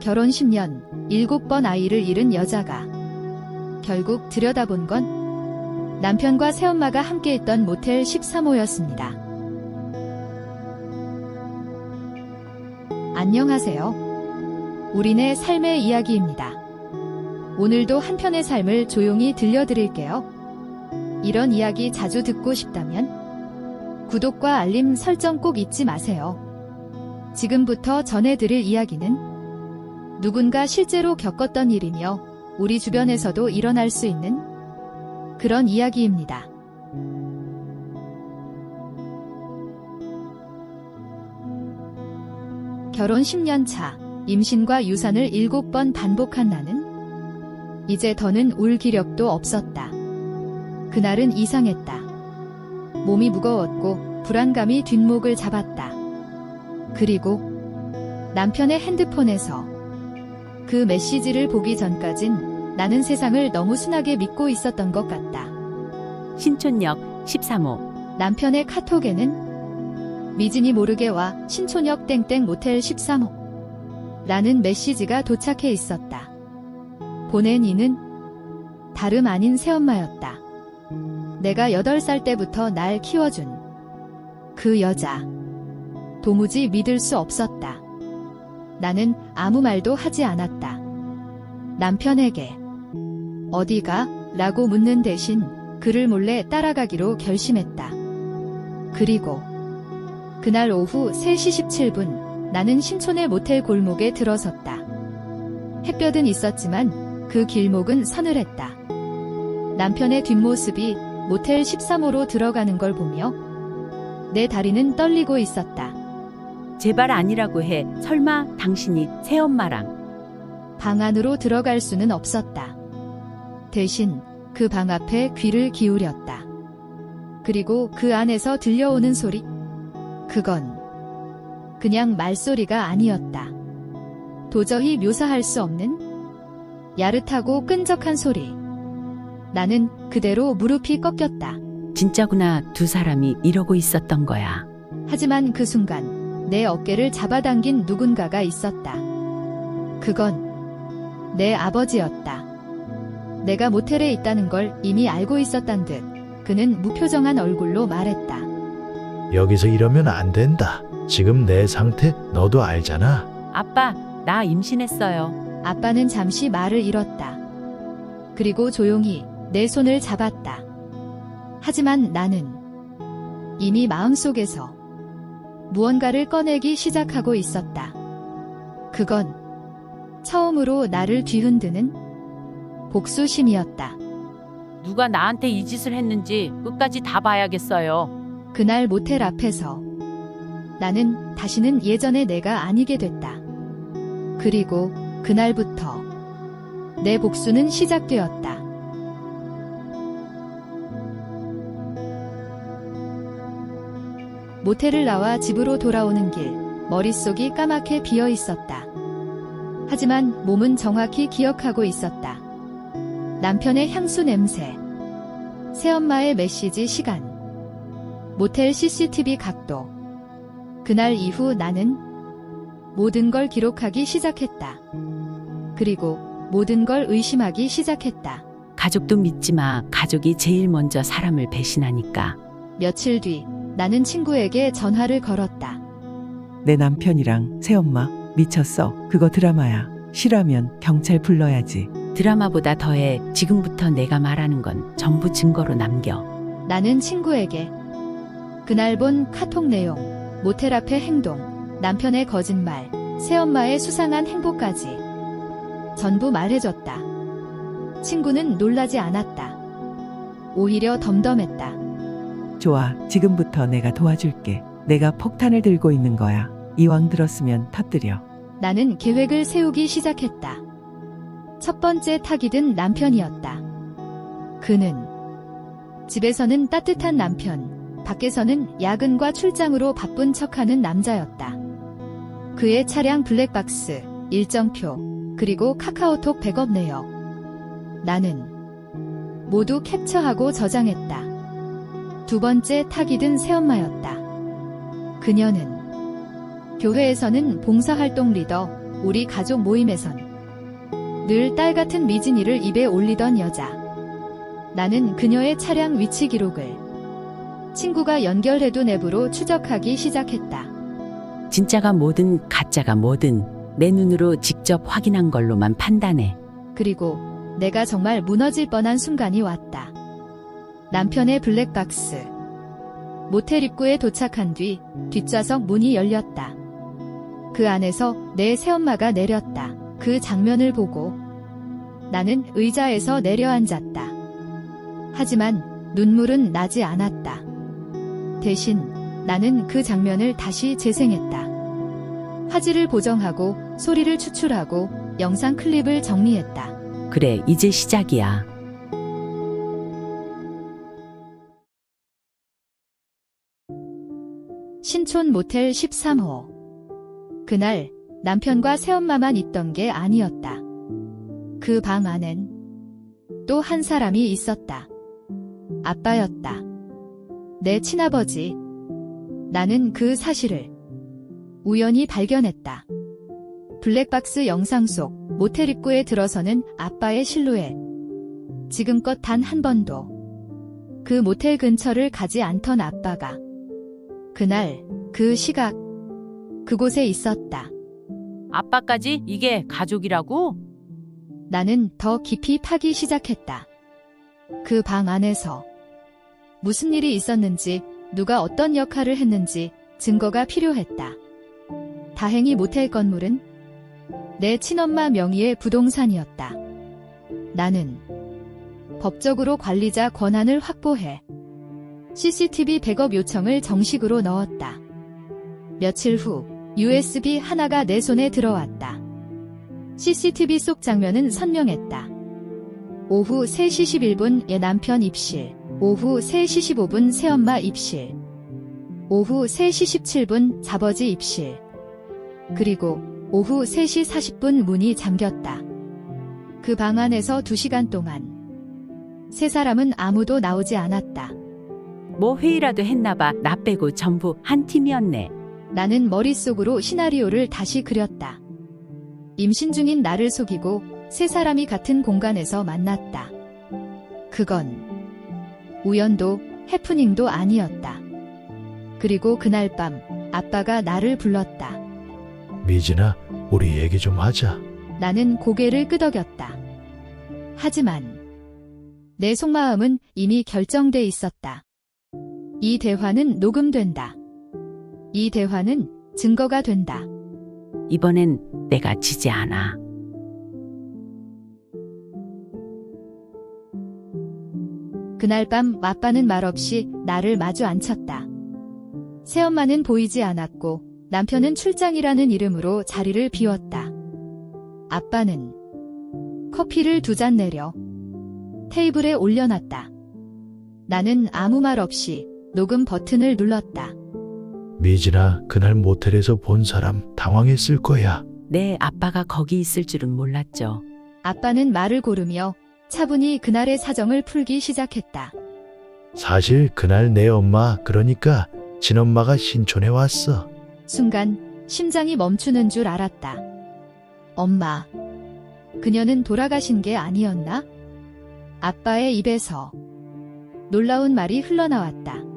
결혼 10년, 7번 아이를 잃은 여자가 결국 들여다본 건 남편과 새엄마가 함께 있던 모텔 13호였습니다. 안녕하세요. 우리네 삶의 이야기입니다. 오늘도 한 편의 삶을 조용히 들려드릴게요. 이런 이야기 자주 듣고 싶다면 구독과 알림 설정 꼭 잊지 마세요. 지금부터 전해드릴 이야기는 누군가 실제로 겪었던 일이며 우리 주변에서도 일어날 수 있는 그런 이야기입니다. 결혼 10년 차, 임신과 유산을 7번 반복한 나는 이제 더는 울 기력도 없었다. 그날은 이상했다. 몸이 무거웠고 불안감이 뒷목을 잡았다. 그리고 남편의 핸드폰에서 그 메시지를 보기 전까진 나는 세상을 너무 순하게 믿고 있었던 것 같다. 신촌역 13호 남편의 카톡에는 미진이 모르게 와 신촌역 땡땡 모텔 13호 라는 메시지가 도착해 있었다. 보낸 이는 다름 아닌 새엄마였다. 내가 8살 때부터 날 키워준 그 여자. 도무지 믿을 수 없었다. 나는 아무 말도 하지 않았다. 남편에게 어디가? 라고 묻는 대신 그를 몰래 따라가기로 결심했다. 그리고 그날 오후 3시 17분 나는 신촌의 모텔 골목에 들어섰다. 햇볕은 있었지만 그 길목은 서늘했다. 남편의 뒷모습이 모텔 13호로 들어가는 걸 보며 내 다리는 떨리고 있었다. 제발 아니라고 해 설마 당신이 새엄마랑 방 안으로 들어갈 수는 없었다. 대신 그 방 앞에 귀를 기울였다. 그리고 그 안에서 들려오는 소리? 그건 그냥 말소리가 아니었다. 도저히 묘사할 수 없는 야릇하고 끈적한 소리. 나는 그대로 무릎이 꺾였다. 진짜구나 두 사람이 이러고 있었던 거야. 하지만 그 순간 내 어깨를 잡아당긴 누군가가 있었다. 그건 내 아버지였다. 내가 모텔에 있다는 걸 이미 알고 있었단 듯 그는 무표정한 얼굴로 말했다. 여기서 이러면 안 된다. 지금 내 상태 너도 알잖아. 아빠 나 임신했어요. 아빠는 잠시 말을 잃었다. 그리고 조용히 내 손을 잡았다. 하지만 나는 이미 마음속에서 무언가를 꺼내기 시작하고 있었다. 그건 처음으로 나를 뒤흔드는 복수심이었다. 누가 나한테 이 짓을 했는지 끝까지 다 봐야겠어요. 그날 모텔 앞에서 나는 다시는 예전의 내가 아니게 됐다. 그리고 그날부터 내 복수는 시작되었다. 모텔을 나와 집으로 돌아오는 길, 머릿속이 까맣게 비어 있었다. 하지만 몸은 정확히 기억하고 있었다. 남편의 향수 냄새, 새엄마의 메시지 시간, 모텔 CCTV 각도. 그날 이후 나는 모든 걸 기록하기 시작했다. 그리고 모든 걸 의심하기 시작했다. 가족도 믿지 마. 가족이 제일 먼저 사람을 배신하니까. 며칠 뒤 나는 친구에게 전화를 걸었다. 내 남편이랑 새엄마 미쳤어. 그거 드라마야. 싫으면 경찰 불러야지. 드라마보다 더해 지금부터 내가 말하는 건 전부 증거로 남겨. 나는 친구에게 그날 본 카톡 내용, 모텔 앞의 행동, 남편의 거짓말, 새엄마의 수상한 행보까지 전부 말해줬다. 친구는 놀라지 않았다. 오히려 덤덤했다. 좋아. 지금부터 내가 도와줄게. 내가 폭탄을 들고 있는 거야. 이왕 들었으면 터뜨려. 나는 계획을 세우기 시작했다. 첫 번째 타깃은 남편이었다. 그는 집에서는 따뜻한 남편, 밖에서는 야근과 출장으로 바쁜 척하는 남자였다. 그의 차량 블랙박스, 일정표, 그리고 카카오톡 백업 내역. 나는 모두 캡처하고 저장했다. 두 번째 타깃은 새엄마였다. 그녀는 교회에서는 봉사활동 리더, 우리 가족 모임에선 늘 딸 같은 미진이를 입에 올리던 여자. 나는 그녀의 차량 위치 기록을 친구가 연결해둔 앱으로 추적하기 시작했다. 진짜가 뭐든 가짜가 뭐든 내 눈으로 직접 확인한 걸로만 판단해. 그리고 내가 정말 무너질 뻔한 순간이 왔다. 남편의 블랙박스. 모텔 입구에 도착한 뒤 뒷좌석 문이 열렸다. 그 안에서 내 새엄마가 내렸다. 그 장면을 보고 나는 의자에서 내려앉았다. 하지만 눈물은 나지 않았다. 대신 나는 그 장면을 다시 재생했다. 화질을 보정하고 소리를 추출하고 영상 클립을 정리했다. 그래, 이제 시작이야. 신촌 모텔 13호. 그날 남편과 새엄마만 있던 게 아니었다. 그 방 안엔 또 한 사람이 있었다. 아빠였다. 내 친아버지. 나는 그 사실을 우연히 발견했다. 블랙박스 영상 속 모텔 입구에 들어서는 아빠의 실루엣. 지금껏 단 한 번도 그 모텔 근처를 가지 않던 아빠가 그날 그 시각 그곳에 있었다. 아빠까지 이게 가족이라고? 나는 더 깊이 파기 시작했다. 그 방 안에서 무슨 일이 있었는지 누가 어떤 역할을 했는지 증거가 필요했다. 다행히 모텔 건물은 내 친엄마 명의의 부동산이었다. 나는 법적으로 관리자 권한을 확보해 CCTV 백업 요청을 정식으로 넣었다. 며칠 후 USB 하나가 내 손에 들어왔다. CCTV 속 장면은 선명했다. 오후 3시 11분 애 남편 입실, 오후 3시 15분 새엄마 입실, 오후 3시 17분 자버지 입실, 그리고 오후 3시 40분 문이 잠겼다. 그 방 안에서 2시간 동안 세 사람은 아무도 나오지 않았다. 뭐 회의라도 했나봐. 나 빼고 전부 한 팀이었네. 나는 머릿속으로 시나리오를 다시 그렸다. 임신 중인 나를 속이고 세 사람이 같은 공간에서 만났다. 그건 우연도 해프닝도 아니었다. 그리고 그날 밤 아빠가 나를 불렀다. 미진아, 우리 얘기 좀 하자. 나는 고개를 끄덕였다. 하지만 내 속마음은 이미 결정돼 있었다. 이 대화는 녹음된다. 이 대화는 증거가 된다. 이번엔 내가 지지 않아. 그날 밤 아빠는 말없이 나를 마주 앉혔다. 새엄마는 보이지 않았고 남편은 출장이라는 이름으로 자리를 비웠다. 아빠는 커피를 두 잔 내려 테이블에 올려놨다. 나는 아무 말 없이 녹음 버튼을 눌렀다. 미진아, 그날 모텔에서 본 사람 당황했을 거야. 내 아빠가 거기 있을 줄은 몰랐죠. 아빠는 말을 고르며 차분히 그날의 사정을 풀기 시작했다. 사실 그날 내 엄마, 그러니까 친엄마가 신촌에 왔어. 순간 심장이 멈추는 줄 알았다. 엄마. 그녀는 돌아가신 게 아니었나? 아빠의 입에서 놀라운 말이 흘러나왔다.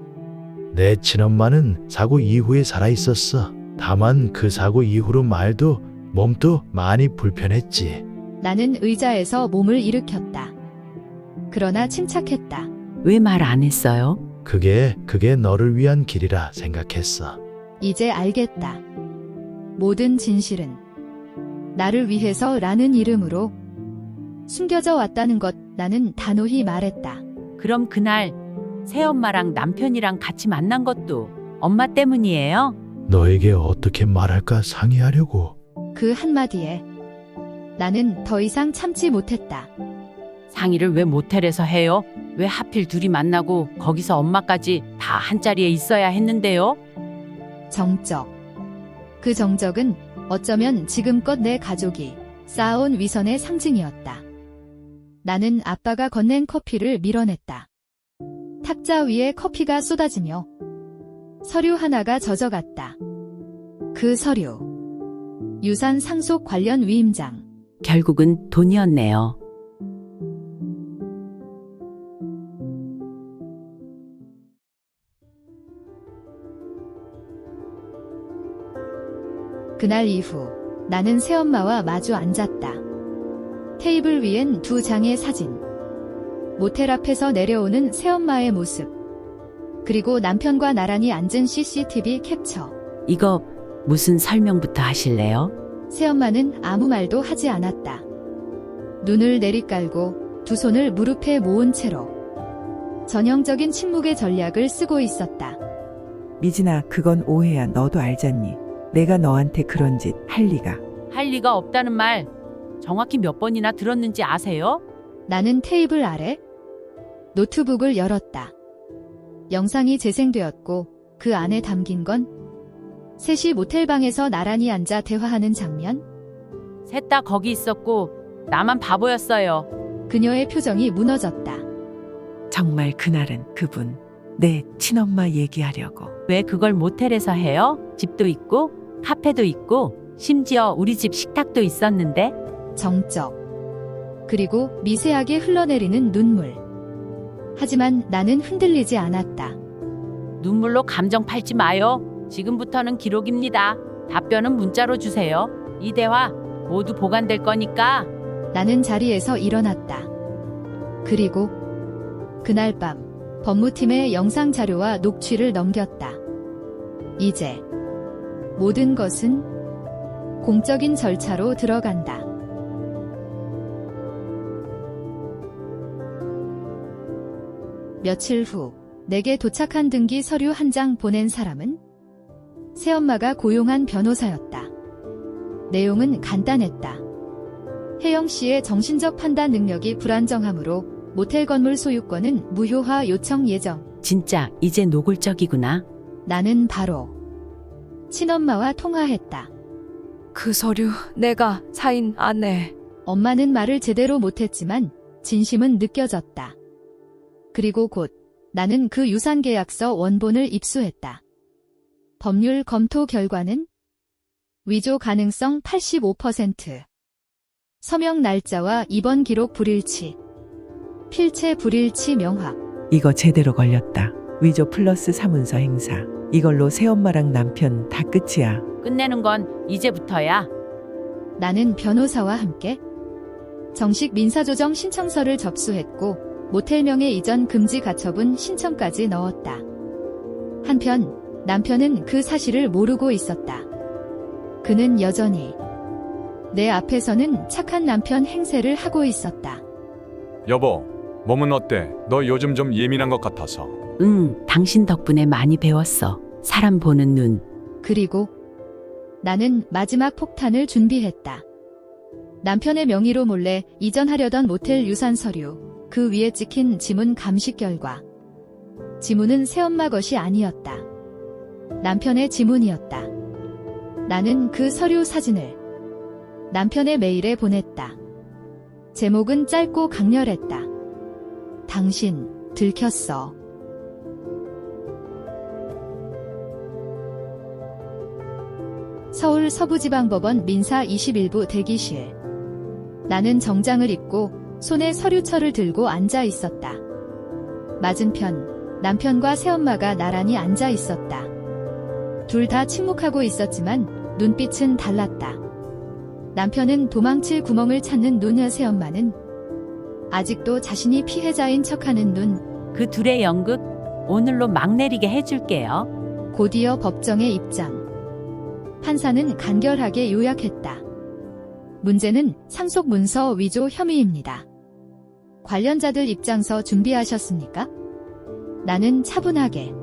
내 친엄마는 사고 이후에 살아 있었어. 다만 그 사고 이후로 말도 몸도 많이 불편했지. 나는 의자에서 몸을 일으켰다. 그러나 침착했다. 왜 말 안 했어요? 그게 그게 너를 위한 길이라 생각했어. 이제 알겠다. 모든 진실은 나를 위해서 라는 이름으로 숨겨져 왔다는 것 나는 단호히 말했다. 그럼 그날 새엄마랑 남편이랑 같이 만난 것도 엄마 때문이에요? 너에게 어떻게 말할까 상의하려고. 그 한마디에 나는 더 이상 참지 못했다. 상의를 왜 모텔에서 해요? 왜 하필 둘이 만나고 거기서 엄마까지 다 한자리에 있어야 했는데요? 정적. 그 정적은 어쩌면 지금껏 내 가족이 쌓아온 위선의 상징이었다. 나는 아빠가 건넨 커피를 밀어냈다. 탁자 위에 커피가 쏟아지며 서류 하나가 젖어갔다. 그 서류. 유산 상속 관련 위임장. 결국은 돈이었네요. 그날 이후 나는 새엄마와 마주 앉았다. 테이블 위엔 두 장의 사진. 모텔 앞에서 내려오는 새엄마의 모습. 그리고 남편과 나란히 앉은 CCTV 캡처. 이거 무슨 설명부터 하실래요? 새엄마는 아무 말도 하지 않았다. 눈을 내리깔고 두 손을 무릎에 모은 채로 전형적인 침묵의 전략을 쓰고 있었다. 미진아, 그건 오해야. 너도 알잖니. 내가 너한테 그런 짓 할 리가. 할 리가 없다는 말 정확히 몇 번이나 들었는지 아세요? 나는 테이블 아래 노트북을 열었다. 영상이 재생되었고 그 안에 담긴 건 셋이 모텔방에서 나란히 앉아 대화하는 장면? 셋 다 거기 있었고 나만 바보였어요. 그녀의 표정이 무너졌다. 정말 그날은 그분, 내 친엄마 얘기하려고. 왜 그걸 모텔에서 해요? 집도 있고 카페도 있고 심지어 우리 집 식탁도 있었는데 정적. 그리고 미세하게 흘러내리는 눈물. 하지만 나는 흔들리지 않았다. 눈물로 감정 팔지 마요. 지금부터는 기록입니다. 답변은 문자로 주세요. 이 대화 모두 보관될 거니까 나는 자리에서 일어났다. 그리고 그날 밤 법무팀의 영상 자료와 녹취를 넘겼다. 이제 모든 것은 공적인 절차로 들어간다. 며칠 후 내게 도착한 등기 서류 한 장 보낸 사람은 새엄마가 고용한 변호사였다. 내용은 간단했다. 혜영 씨의 정신적 판단 능력이 불안정하므로 모텔 건물 소유권은 무효화 요청 예정. 진짜 이제 노골적이구나. 나는 바로 친엄마와 통화했다. 그 서류 내가 사인 안 해. 엄마는 말을 제대로 못했지만 진심은 느껴졌다. 그리고 곧 나는 그 유산 계약서 원본을 입수했다. 법률 검토 결과는 위조 가능성 85%, 서명 날짜와 입원 기록 불일치, 필체 불일치 명확, 이거 제대로 걸렸다. 위조 플러스 사문서 행사. 이걸로 새엄마랑 남편 다 끝이야. 끝내는 건 이제부터야. 나는 변호사와 함께 정식 민사조정 신청서를 접수했고 모텔명의 이전 금지 가처분 신청까지 넣었다. 한편 남편은 그 사실을 모르고 있었다. 그는 여전히 내 앞에서는 착한 남편 행세를 하고 있었다. 여보, 몸은 어때? 너 요즘 좀 예민한 것 같아서. 응, 당신 덕분에 많이 배웠어. 사람 보는 눈. 그리고 나는 마지막 폭탄을 준비했다. 남편의 명의로 몰래 이전하려던 모텔 유산 서류, 그 위에 찍힌 지문 감식 결과. 지문은 새엄마 것이 아니었다. 남편의 지문이었다. 나는 그 서류 사진을 남편의 메일에 보냈다. 제목은 짧고 강렬했다. 당신, 들켰어. 서울 서부지방법원 민사 21부 대기실. 나는 정장을 입고 손에 서류철을 들고 앉아 있었다. 맞은편 남편과 새엄마가 나란히 앉아 있었다. 둘 다 침묵하고 있었지만 눈빛은 달랐다. 남편은 도망칠 구멍을 찾는 눈여 새엄마는 아직도 자신이 피해자인 척하는 눈, 그 둘의 연극 오늘로 막 내리게 해줄게요. 곧이어 법정에 입장. 판사는 간결하게 요약했다. 문제는 상속 문서 위조 혐의입니다. 관련자들 입장서 준비하셨습니까? 나는 차분하게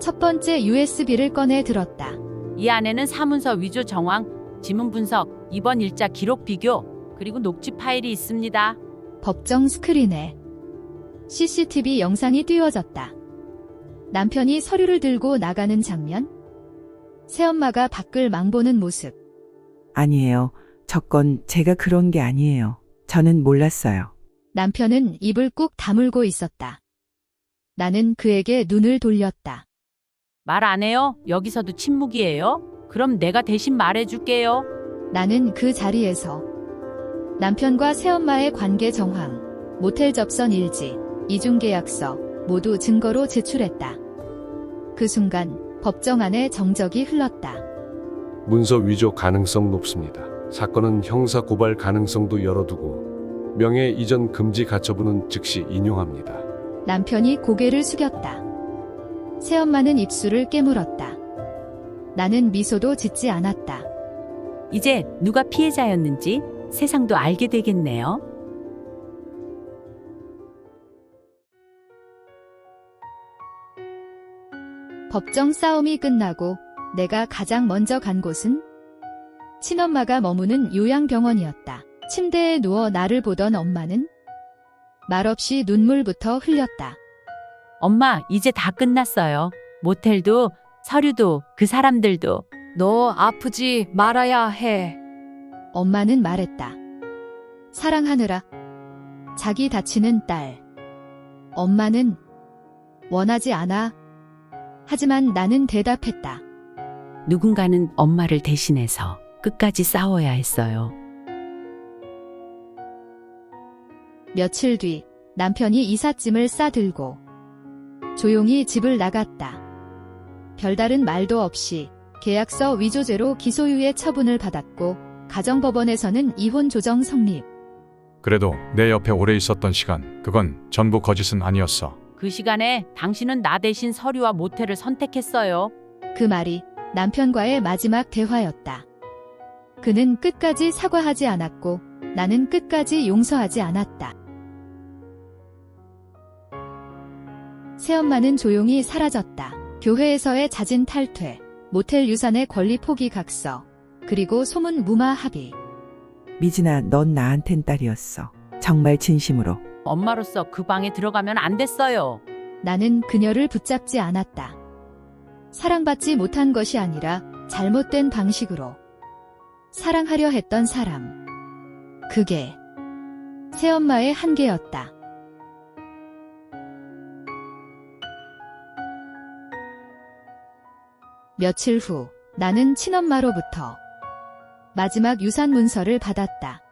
첫 번째 USB를 꺼내 들었다. 이 안에는 사문서 위조 정황, 지문 분석, 입원 일자 기록 비교, 그리고 녹취 파일이 있습니다. 법정 스크린에 CCTV 영상이 띄워졌다. 남편이 서류를 들고 나가는 장면? 새엄마가 밖을 망보는 모습. 아니에요. 저건 제가 그런 게 아니에요. 저는 몰랐어요. 남편은 입을 꾹 다물고 있었다. 나는 그에게 눈을 돌렸다. 말 안 해요? 여기서도 침묵이에요? 그럼 내가 대신 말해줄게요. 나는 그 자리에서 남편과 새엄마의 관계 정황, 모텔 접선 일지, 이중계약서 모두 증거로 제출했다. 그 순간 법정 안에 정적이 흘렀다. 문서 위조 가능성 높습니다. 사건은 형사 고발 가능성도 열어두고 명예 이전 금지 가처분은 즉시 인용합니다. 남편이 고개를 숙였다. 새엄마는 입술을 깨물었다. 나는 미소도 짓지 않았다. 이제 누가 피해자였는지 세상도 알게 되겠네요. 법정 싸움이 끝나고 내가 가장 먼저 간 곳은 친엄마가 머무는 요양병원이었다. 침대에 누워 나를 보던 엄마는 말없이 눈물부터 흘렸다. 엄마, 이제 다 끝났어요. 모텔도, 서류도, 그 사람들도. 너 아프지 말아야 해. 엄마는 말했다. 사랑하느라 자기 다치는 딸. 엄마는 원하지 않아. 하지만 나는 대답했다. 누군가는 엄마를 대신해서 끝까지 싸워야 했어요. 며칠 뒤 남편이 이삿짐을 싸들고 조용히 집을 나갔다. 별다른 말도 없이 계약서 위조죄로 기소유예 처분을 받았고 가정법원에서는 이혼 조정 성립. 그래도 내 옆에 오래 있었던 시간, 그건 전부 거짓은 아니었어. 그 시간에 당신은 나 대신 서류와 모텔을 선택했어요. 그 말이 남편과의 마지막 대화였다. 그는 끝까지 사과하지 않았고 나는 끝까지 용서하지 않았다. 새엄마는 조용히 사라졌다. 교회에서의 자진 탈퇴, 모텔 유산의 권리 포기 각서, 그리고 소문 무마 합의. 미진아, 넌 나한텐 딸이었어. 정말 진심으로. 엄마로서 그 방에 들어가면 안 됐어요. 나는 그녀를 붙잡지 않았다. 사랑받지 못한 것이 아니라 잘못된 방식으로 사랑하려 했던 사람. 그게 새엄마의 한계였다. 며칠 후 나는 친엄마로부터 마지막 유산 문서를 받았다.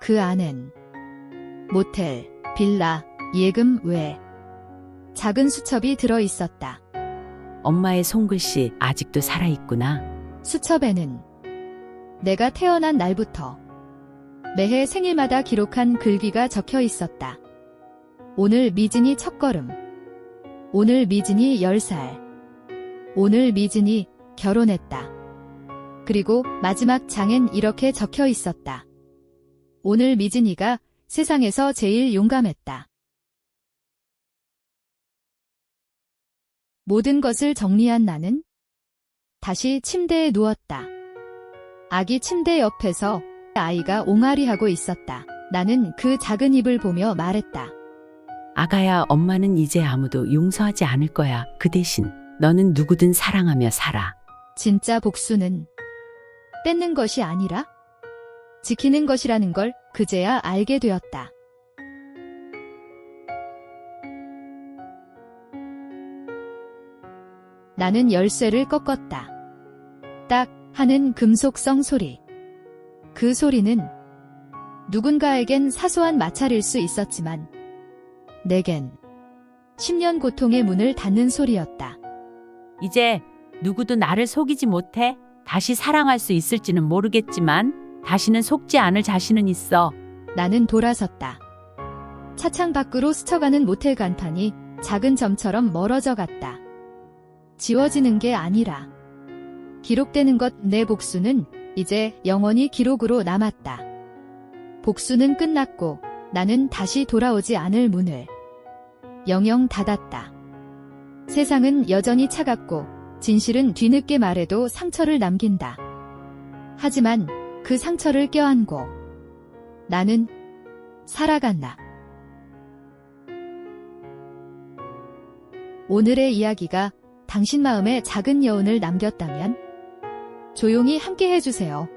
그 안엔 모텔, 빌라, 예금 외 작은 수첩이 들어 있었다. 엄마의 손글씨 아직도 살아있구나. 수첩에는 내가 태어난 날부터 매해 생일마다 기록한 글귀가 적혀 있었다. 오늘 미진이 첫걸음. 오늘 미진이 10살. 오늘 미진이 결혼했다. 그리고 마지막 장엔 이렇게 적혀 있었다. 오늘 미진이가 세상에서 제일 용감했다. 모든 것을 정리한 나는 다시 침대에 누웠다. 아기 침대 옆에서 아이가 옹알이하고 있었다. 나는 그 작은 입을 보며 말했다. 아가야, 엄마는 이제 아무도 용서하지 않을 거야. 그 대신 너는 누구든 사랑하며 살아. 진짜 복수는 뺏는 것이 아니라 지키는 것이라는 걸 그제야 알게 되었다. 나는 열쇠를 꺾었다. 딱 하는 금속성 소리. 그 소리는 누군가에겐 사소한 마찰일 수 있었지만 내겐 10년 고통의 문을 닫는 소리였다. 이제 누구도 나를 속이지 못해. 다시 사랑할 수 있을지는 모르겠지만 다시는 속지 않을 자신은 있어. 나는 돌아섰다. 차창 밖으로 스쳐가는 모텔 간판이 작은 점처럼 멀어져 갔다. 지워지는 게 아니라 기록되는 것 내 복수는 이제 영원히 기록으로 남았다. 복수는 끝났고 나는 다시 돌아오지 않을 문을 영영 닫았다. 세상은 여전히 차갑고 진실은 뒤늦게 말해도 상처를 남긴다. 하지만 그 상처를 껴안고 나는 살아간다. 오늘의 이야기가 당신 마음에 작은 여운을 남겼다면 조용히 함께 해주세요.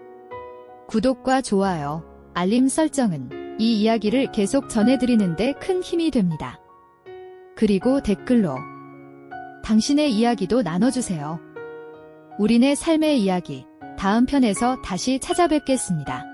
구독과 좋아요, 알림 설정은 이 이야기를 계속 전해드리는데 큰 힘이 됩니다. 그리고 댓글로 당신의 이야기도 나눠주세요. 우리네 삶의 이야기, 다음 편에서 다시 찾아뵙겠습니다.